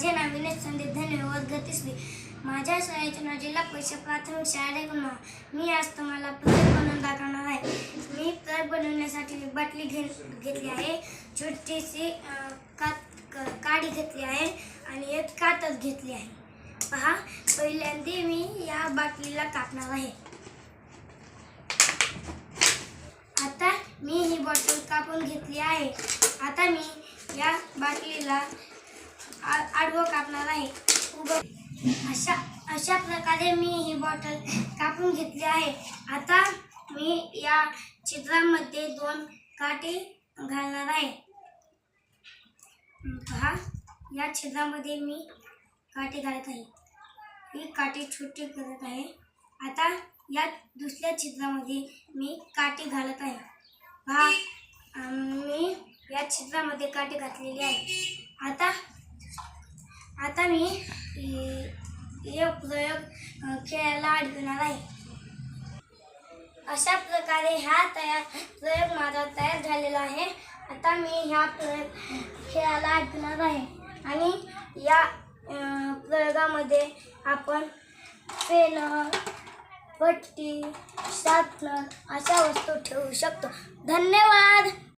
माझे नाव विनोद संदीप धन्यवाद गतिश्री माझ्या शाळेचे नाव जिल्हा परिषद प्राथमिक शाळा गुन्हा मी आज तुम्हाला प्रयोग बनवून दाखवणार आहे. मी प्रयोग बनवण्यासाठी बाटली घे घेतली आहे. छोटीशी कात काडी घेतली आहे आणि एक कातच घेतली आहे. पहा पहिल्यांदा मी या बाटलीला कापणार आहे. आता मी ही बॉटल कापून घेतली आहे. आता मी या बाटलीला आडवं कापणार आहे. उभं अशा अशा प्रकारे मी ही बॉटल कापून घेतली आहे. आता मी या चित्रामध्ये दोन काटे घालणार आहे. पहा या छिद्रामध्ये मी काटे घालत आहे. ही काटे छोटी करत आहे. आता या दुसऱ्या छिद्रामध्ये मी काटे घालत आहे. पहा मी या छिद्रामध्ये काटे घातलेले आहे. आता खेळायला अडकणार आहे. अशा प्रकारे हा तयार प्रयोग माझा तयार झालेला आहे. आता मी ह्या प्रयोग खेळायला अडकणार आहे. आणि या प्रयोगामध्ये आपण पेन पट्टी शार्पनर अशा वस्तू ठेवू शकतो. धन्यवाद!